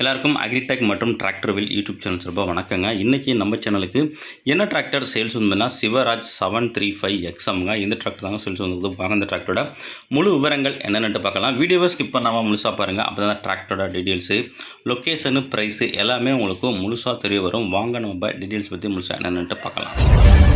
எல்லாருக்கும் அக்ரிடெக் மற்றும் டிராக்டர்வில் YouTube channel சார்பாக வணக்கங்க. இன்றைக்கி நம்ம சேனலுக்கு என்ன டிராக்டர் சேல்ஸ் வந்ததுன்னா சிவராஜ் செவன் த்ரீ ஃபைவ் எக்ஸாமுங்க இந்த டிராக்டர் தாங்க சேல்ஸ் வந்தது வாங்க இந்த டிராக்டரோட முழு விவரங்கள் என்னென்னு பார்க்கலாம். வீடியோவை ஸ்கிப் பண்ணாமல் முழுசாக பாருங்கள் அப்போ தான் டிராக்டரோட டீட்டெயில்ஸு லொக்கேஷனு ப்ரைஸு எல்லாமே உங்களுக்கு முழுசாக தெரிய வரும். வாங்க நம்ம டீட்டெயில்ஸ் பற்றி முழுசாக என்னென்னுட்டு பார்க்கலாம்.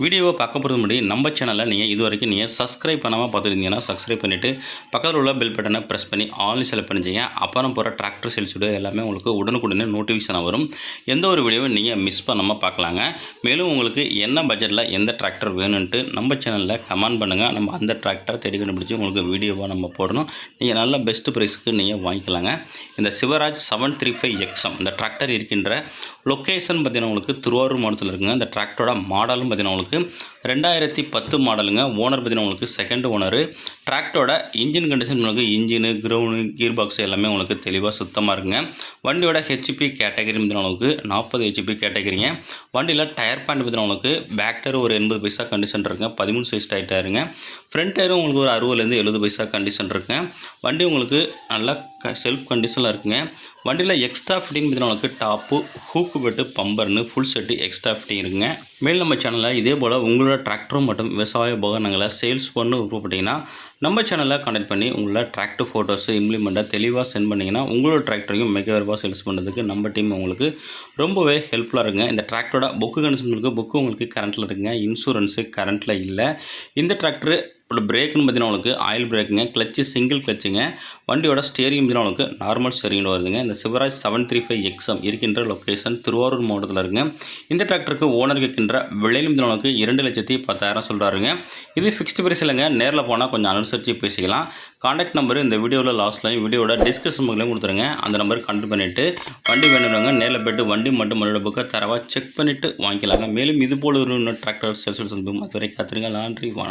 வீடியோவை பார்க்க போகிறது முன்னாடி நம்ம சேனலில் நீங்கள் இது வரைக்கும் நீங்கள் சப்ஸ்கிரைப் பண்ணாமல் பார்த்துருந்தீங்கன்னா சப்ஸ்கிரைப் பண்ணிவிட்டு பக்கத்தில் உள்ள பெல் பட்டனை ப்ரெஸ் பண்ணி ஆன்லைன் செலக்ட் பண்ணிச்சிங்க அப்புறம் போகிற டிராக்டர் சேல்ஸ் வீடியோ எல்லாமே உங்களுக்கு உடனுக்குடனே நோட்டிஃபிகேஷன் வரும். எந்த ஒரு வீடியோவும் நீங்கள் மிஸ் பண்ணாமல் பார்க்கலாங்க. மேலும் உங்களுக்கு என்ன பட்ஜெட்டில் எந்த டிராக்டர் வேணும்ன்ட்டு நம்ம சேனலில் கமெண்ட் பண்ணுங்கள் நம்ம அந்த டிராக்டரை தேடி கண்டுபிடிச்சி உங்களுக்கு வீடியோவாக நம்ம போடணும். நீங்கள் நல்ல பெஸ்ட் ப்ரைஸுக்கு நீங்கள் வாங்கிக்கலாங்க. இந்த Swaraj seven three five XM இந்த டிராக்டர் இருக்கின்ற லொக்கேஷன் பார்த்தீங்கன்னா உங்களுக்கு திருவாரூர் மாவட்டத்தில் இருக்குங்க. இந்த டிராக்டரோட மாடலும் பார்த்தீங்கன்னா உங்களுக்கு ரெண்டாயிரத்தி பத்து மாடலுங்க. ஓனர் பார்த்தீங்கன்னா உங்களுக்கு செகண்ட் ஓனரு டிராக்டரோட இன்ஜின் கண்டிஷன் உங்களுக்கு இன்ஜினு கிரவுண்டு கீர் பாக்ஸ் எல்லாமே உங்களுக்கு தெளிவாக சுத்தமாக இருக்குங்க. வண்டியோட ஹெச்பி கேட்டகரி பார்த்தீங்கன்னா உங்களுக்கு நாற்பது ஹெச்பி கேட்டகரிங்க வண்டியில் டயர் பேண்ட் பார்த்தீங்கன்னா உங்களுக்கு பேக் டயர் ஒரு எண்பது பைசா கண்டிஷன் இருக்குங்க. பதிமூணு சைஸ் டயர் டயருங்க ஃப்ரண்ட் டயரும் உங்களுக்கு ஒரு அறுபதுலேருந்து எழுபது பைசா கண்டிஷன் இருக்குங்க. வண்டி உங்களுக்கு நல்லா க செல்ஃப் கண்டிஷனில் இருக்குங்க. வண்டியில் எக்ஸ்ட்ரா ஃபிட்டிங் பார்த்தீங்கன்னா உங்களுக்கு டாப்பு ஹூக்கு பெட்டு பம்பர்னு ஃபுல் செட்டு எக்ஸ்ட்ரா ஃபிட்டிங் இருக்குங்க. மேல் நம்ம சேனலில் இதே போல் உங்களோட டிராக்டரும் மற்றும் விவசாய உபகரணங்களை சேல்ஸ் பண்ணு விருப்பப்பட்டீங்கன்னா நம்ம சேனலில் கனெக்ட் பண்ணி உங்களோட டிராக்டர் ஃபோட்டோஸு இம்ப்ளிமெண்ட்டை தெளிவாக சென்ட் பண்ணிங்கன்னா உங்களோட டிராக்டரையும் மிக விரைவாக சேல்ஸ் பண்ணுறதுக்கு நம்ம டீம் உங்களுக்கு ரொம்பவே ஹெல்ப்ஃபுல்லாக இருக்குங்க. இந்த டிராக்டரோட புக்கு கண்டிஷன் இருக்குது புக்கு உங்களுக்கு கரண்ட்டில் இருக்குங்க. இன்சூரன்ஸு கரண்ட்டில் இல்லை. இந்த டிராக்டர் இப்போ பிரேக்குன்னு பார்த்தீங்கன்னா உங்களுக்கு ஆயில் பிரேக்குங்க கிளச்சு சிங்கிள் கிளச்சுங்க வண்டியோட ஸ்டேரிங் பார்த்தீங்கன்னா உங்களுக்கு நார்மல் ஸ்டேரிங்கில் வருதுங்க. இந்த Swaraj seven three five XM இருக்கின்ற லொக்கேஷன் திருவாரூர் மாவட்டத்தில் இருக்குங்க. இந்த டிராக்டருக்கு ஓனர் கேட்கின்ற விலையிலும் உங்களுக்கு இரண்டு லட்சத்தி பத்தாயிரம் சொல்கிறாருங்க இது ஃபிக்ஸ்டு பிரைஸ் இல்லைங்க. நேரில் போனால் கொஞ்சம் அனுசரித்து பேசிக்கலாம். காண்டாக்ட் நம்பர் இந்த வீடியோவில் லாஸ்ட்லையும் வீடியோட டிஸ்கிரிப்ஷன் பக்கலையும் கொடுத்துருங்க. அந்த நம்பர் கண்டக்ட் பண்ணிவிட்டு வண்டி வேணுறவங்க நேரில் போய்ட்டு வண்டி மட்டும் மறுபடிய புக்கை தரவாக செக் பண்ணிவிட்டு வாங்கிக்கலாங்க. மேலும் இது போல ஒரு டிராக்டர் சேல்ஸ் வந்து அதுவரை காத்துருங்க லாண்ட்ரி வாங்க